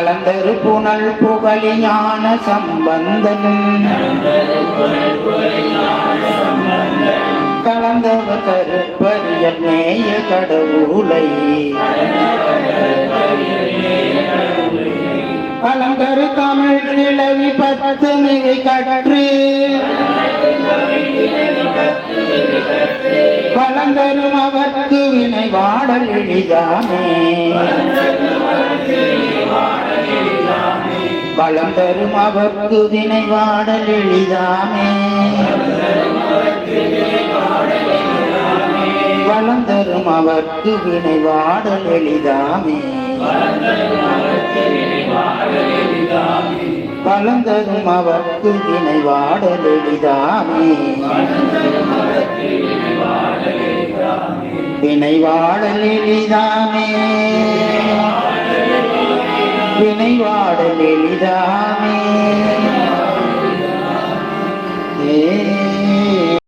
கலந்தரு புனல் புகழி ஞான சம்பந்தன். கலந்தவ கருப்பரிய நேய கடவுளை. கலந்தரு தமிழ் நிலவி பத்து மிகை கற்று. கலந்தரும் அவர்க்கு வினை வாடல் எளிதானே வளம் பெறும் அவர்க்கு வினை வாடல் எளிதாமே. வளம் தரும் அவர்க்கு வினை வாடல் எளிதாமே. பலம் தரும் அவர்க்கு வினை வாடல் எளிதாமே. வினை வாடல் எளிதாமே. വാടലെലിതാമേ ഏ